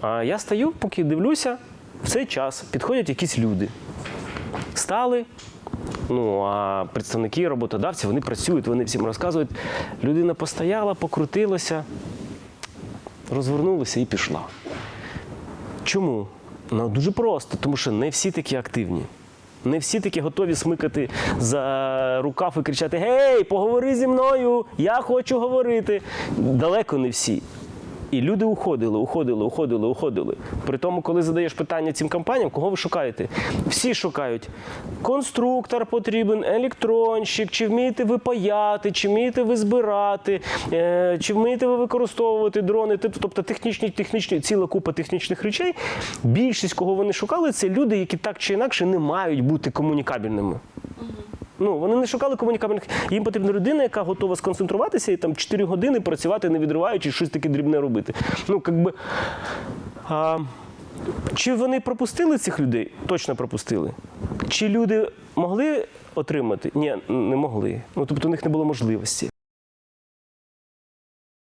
А я стою, поки дивлюся, в цей час підходять якісь люди. Стали. Ну, а представники роботодавців вони працюють, вони всім розказують. Людина постояла, покрутилася, розвернулася і пішла. Чому? Ну, дуже просто, тому що не всі такі активні. Не всі такі готові смикати за рукав і кричати: Гей, поговори зі мною! Я хочу говорити. Далеко не всі. І люди уходили, уходили, уходили, уходили. При тому, коли задаєш питання цим компаніям, кого ви шукаєте? Всі шукають. Конструктор потрібен, електронщик, чи вмієте ви паяти, чи вмієте ви збирати, е, чи вмієте ви використовувати дрони, тобто технічні, технічні, ціла купа технічних речей. Більшість, кого вони шукали, це люди, які так чи інакше не мають бути комунікабельними. Ну, вони не шукали комунікабельних. Їм потрібна людина, яка готова сконцентруватися і там 4 години працювати, не відриваючи, щось таке дрібне робити. Ну, як би. А, чи вони пропустили цих людей? Точно пропустили. Чи люди могли отримати? Ні, не могли. Ну, тобто у них не було можливості.